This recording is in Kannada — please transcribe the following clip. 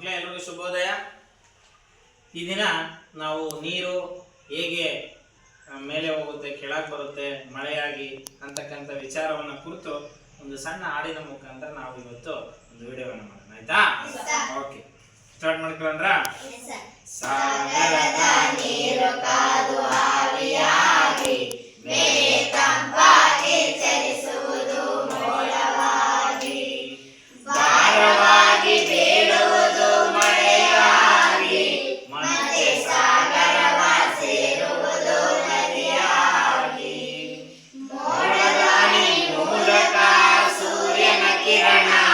ಮಕ್ಕಳೇ ಎಲ್ರಿಗೂ ಶುಭೋದಯ. ಈ ದಿನ ನಾವು ನೀರು ಹೇಗೆ ಮೇಲೆ ಹೋಗುತ್ತೆ ಕೆಳಗೆ ಬರುತ್ತೆ ಮಳೆಯಾಗಿ ಅಂತಕ್ಕಂಥ ವಿಚಾರವನ್ನು ಕುರಿತು ಒಂದು ಸಣ್ಣ ಹಾಡಿನ ಮುಖಾಂತರ ನಾವು ಇವತ್ತು ಒಂದು ವಿಡಿಯೋವನ್ನು ಮಾಡೋಣ ಆಯ್ತಾ? ಓಕೆ ಸ್ಟಾರ್ಟ್ ಮಾಡ್ಕೊಂಡ್ರ ಸಾಗರದ ನೀರು ಕಾದು Amen.